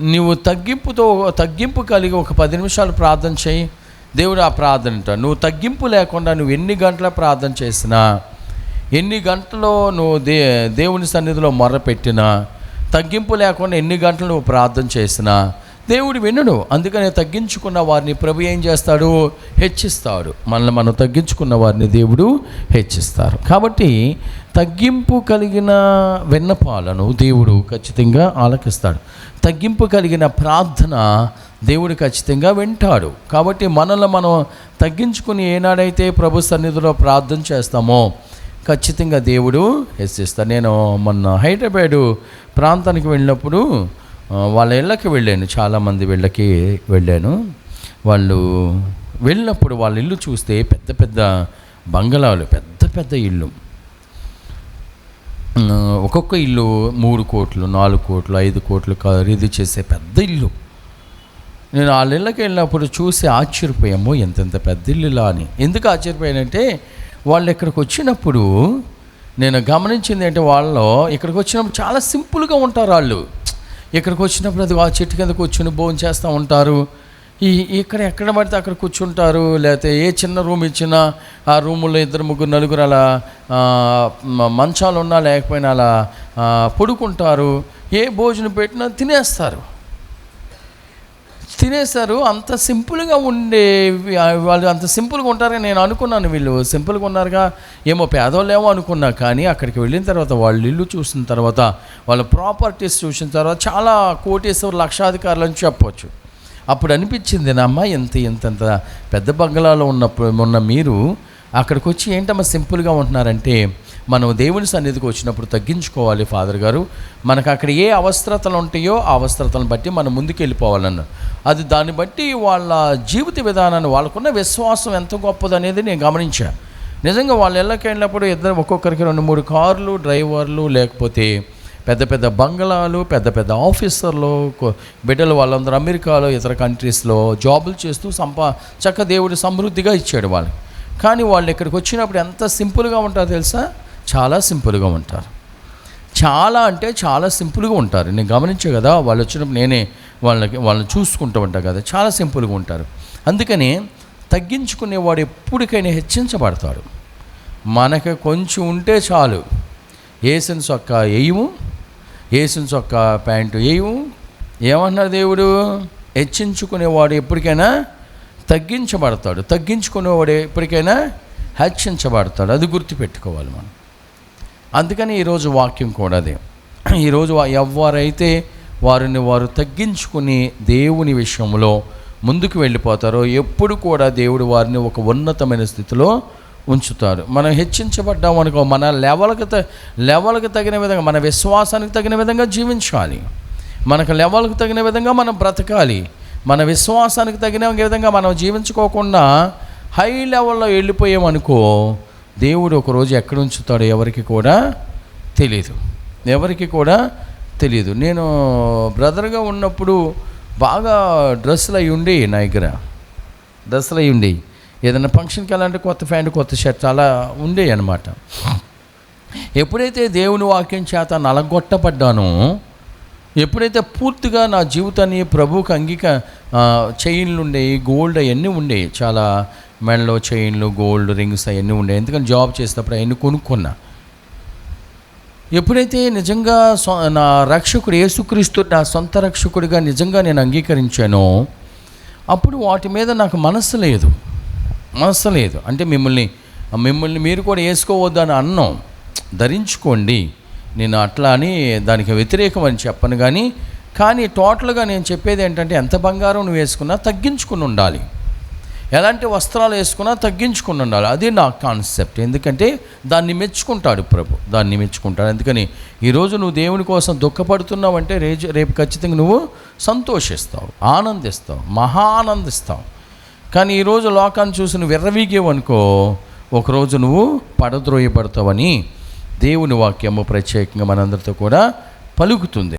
నువ్వు తగ్గింపుతో తగ్గింపు కలిగి ఒక పది నిమిషాలు ప్రార్థన చేయి దేవుడు ఆ ప్రార్థన వింటాడు. నువ్వు తగ్గింపు లేకుండా నువ్వు ఎన్ని గంటల ప్రార్థన చేసినా ఎన్ని గంటలో నువ్వు దే దేవుని సన్నిధిలో మొర్రపెట్టినా తగ్గింపు లేకుండా ఎన్ని గంటలు నువ్వు ప్రార్థన చేసినా దేవుడు వినడు అందుకనే తగ్గించుకున్న వారిని ప్రభు ఏం చేస్తాడు? హెచ్చిస్తాడు మనల్ని మనం తగ్గించుకున్న వారిని దేవుడు హెచ్చిస్తారు. కాబట్టి తగ్గింపు కలిగిన విన్నపాలను దేవుడు ఖచ్చితంగా ఆలకిస్తాడు. తగ్గింపు కలిగిన ప్రార్థన దేవుడు ఖచ్చితంగా వింటాడు. కాబట్టి మనల్ని మనం తగ్గించుకుని ఏనాడైతే ప్రభు సన్నిధిలో ప్రార్థన చేస్తామో ఖచ్చితంగా దేవుడు హెచ్చిస్తాడు. నేను మొన్న హైదరాబాదు ప్రాంతానికి వెళ్ళినప్పుడు వాళ్ళ ఇళ్ళకి వెళ్ళాను. చాలామంది వీళ్ళకి వెళ్ళాను. వాళ్ళు వెళ్ళినప్పుడు వాళ్ళ ఇల్లు చూస్తే పెద్ద పెద్ద బంగళాలు పెద్ద పెద్ద ఇల్లు ఒక్కొక్క ఇల్లు మూడు కోట్లు నాలుగు కోట్లు ఐదు కోట్లు ఖరీదు చేసే పెద్ద ఇల్లు. నేను వాళ్ళ ఇళ్ళకి వెళ్ళినప్పుడు చూసి ఆశ్చర్యపోయాము ఎంతెంత పెద్ద ఇల్లులా అని. ఎందుకు ఆశ్చర్యపోయానంటే వాళ్ళు ఇక్కడికి వచ్చినప్పుడు నేను గమనించింది ఏంటంటే వాళ్ళు ఇక్కడికి వచ్చినప్పుడు చాలా సింపుల్గా ఉంటారు వాళ్ళు. ఇక్కడికి వచ్చినప్పుడు అది ఆ చెట్టు కింద కూర్చుని భోజనం చేస్తూ ఉంటారు. ఈ ఇక్కడ ఎక్కడ పడితే అక్కడ కూర్చుంటారు. లేకపోతే ఏ చిన్న రూమ్ ఇచ్చినా ఆ రూములో ఇద్దరు ముగ్గురు నలుగురు అలా మంచాలు ఉన్నా లేకపోయినా అలా పడుకుంటారు. ఏ భోజనం పెట్టినా తినేస్తారు. తినేశారు. అంత సింపుల్గా ఉండే వాళ్ళు అంత సింపుల్గా ఉంటారని నేను అనుకున్నాను. వీళ్ళు సింపుల్గా ఉన్నారుగా. ఏమో పేదోళ్ళేమో అనుకున్నా కానీ అక్కడికి వెళ్ళిన తర్వాత వాళ్ళు ఇల్లు చూసిన తర్వాత వాళ్ళ ప్రాపర్టీస్ చూసిన తర్వాత చాలా కోటేశ్వర లక్షాధికారులు అని చెప్పవచ్చు అప్పుడు అనిపించింది నా అమ్మ ఇంత ఇంతంత పెద్ద బంగ్లాలో ఉన్నప్పుడు ఉన్న మీరు అక్కడికి వచ్చి ఏంటమ్మా సింపుల్గా ఉంటున్నారంటే మనం దేవుని సన్నిధికి వచ్చినప్పుడు తగ్గించుకోవాలి ఫాదర్ గారు. మనకు అక్కడ ఏ అవసరతలు ఉంటాయో ఆ అవసరతలను బట్టి మనం ముందుకు వెళ్ళిపోవాలన్న అది దాన్ని బట్టి వాళ్ళ జీవిత విధానాన్ని వాళ్ళకున్న విశ్వాసం ఎంత గొప్పదనేది నేను గమనించాను నిజంగా వాళ్ళు ఇళ్ళకి వెళ్ళినప్పుడు ఇద్దరు ఒక్కొక్కరికి రెండు మూడు కార్లు డ్రైవర్లు లేకపోతే పెద్ద పెద్ద బంగళాలు పెద్ద పెద్ద ఆఫీసర్లు బిడ్డలు వాళ్ళందరూ అమెరికాలో ఇతర కంట్రీస్లో జాబులు చేస్తూ సంపా చక్క దేవుడు సమృద్ధిగా ఇచ్చాడు వాళ్ళకి. కానీ వాళ్ళు ఇక్కడికి వచ్చినప్పుడు ఎంత సింపుల్గా ఉంటారో తెలుసా? చాలా సింపుల్గా ఉంటారు. చాలా అంటే చాలా సింపుల్గా ఉంటారు. నేను గమనించే కదా వాళ్ళు వచ్చినప్పుడు నేనే వాళ్ళకి వాళ్ళని చూసుకుంటూ ఉంటాను కదా చాలా సింపుల్గా ఉంటారు. అందుకని తగ్గించుకునేవాడు ఎప్పటికైనా హెచ్చించబడతాడు. మనకి కొంచెం ఉంటే చాలు. వేసిన చొక్క వేయము వేసిన చొక్క ప్యాంటు వేయము ఏమన్నాడు దేవుడు? హెచ్చించుకునేవాడు ఎప్పటికైనా తగ్గించబడతాడు. తగ్గించుకునేవాడు ఎప్పటికైనా హెచ్చించబడతాడు. అది గుర్తుపెట్టుకోవాలి మనం. అందుకని ఈరోజు వాక్యం కూడా అదే. ఈరోజు ఎవరైతే వారిని వారు తగ్గించుకుని దేవుని విషయంలో ముందుకు వెళ్ళిపోతారో ఎప్పుడు కూడా దేవుడు వారిని ఒక ఉన్నతమైన స్థితిలో ఉంచుతారు మనం హెచ్చించబడ్డాం అనుకో మన లెవెల్కి త లెవెల్కి తగిన విధంగా మన విశ్వాసానికి తగిన విధంగా జీవించాలి. మనకు లెవెల్కి తగిన విధంగా మనం బ్రతకాలి. మన విశ్వాసానికి తగిన విధంగా మనం జీవించుకోకుండా హై లెవెల్లో వెళ్ళిపోయామనుకో దేవుడు ఒకరోజు ఎక్కడ ఉంచుతాడో ఎవరికి కూడా తెలియదు ఎవరికి కూడా తెలియదు నేను బ్రదర్గా ఉన్నప్పుడు బాగా డ్రెస్సులు అయి ఉండి నా దగ్గర. డ్రెస్సులు అయి ఉండి ఏదైనా ఫంక్షన్కి వెళ్ళాలంటే కొత్త ప్యాంటు కొత్త షర్ట్ అలా ఉండేవి అనమాట ఎప్పుడైతే దేవుని వాక్యం చేత నలగొట్టబడ్డానో ఎప్పుడైతే పూర్తిగా నా జీవితాన్ని ప్రభువుకి అంగీక చైన్లు ఉండేవి గోల్డ్ అవన్నీ ఉండేవి చాలా మెడలో చైన్లు గోల్డ్ రింగ్స్ అవన్నీ ఉండేవి ఎందుకంటే జాబ్ చేసేటప్పుడు అవన్నీ కొనుక్కున్నా. ఎప్పుడైతే నిజంగా సొ నా రక్షకుడు యేసుక్రీస్తు నా సొంత రక్షకుడిగా నిజంగా నేను అంగీకరించానో అప్పుడు వాటి మీద నాకు మనస్సు లేదు. మనస్సు లేదు. అంటే మిమ్మల్ని మిమ్మల్ని మీరు కూడా వేసుకోవద్దు అని అన్నాం. ధరించుకోండి. నేను అట్లా అని దానికి వ్యతిరేకం అని చెప్పను కానీ కానీ టోటల్గా నేను చెప్పేది ఏంటంటే ఎంత బంగారం నువ్వు వేసుకున్నా తగ్గించుకుని ఉండాలి. ఎలాంటి వస్త్రాలు వేసుకున్నా తగ్గించుకుని ఉండాలి. అది నా కాన్సెప్ట్. ఎందుకంటే దాన్ని మెచ్చుకుంటాడు ప్రభు. దాన్ని మెచ్చుకుంటాడు. అందుకని ఈరోజు నువ్వు దేవుని కోసం దుఃఖపడుతున్నావు అంటే రేజు రేపు ఖచ్చితంగా నువ్వు సంతోషిస్తావు ఆనందిస్తావు మహా ఆనందిస్తావు. కానీ ఈరోజు లోకాన్ని చూసి నువ్వు విర్రవీగేవనుకో ఒకరోజు నువ్వు పడద్రోయబడతావని దేవుని వాక్యము ప్రత్యేకంగా మనందరితో కూడా పలుకుతుంది.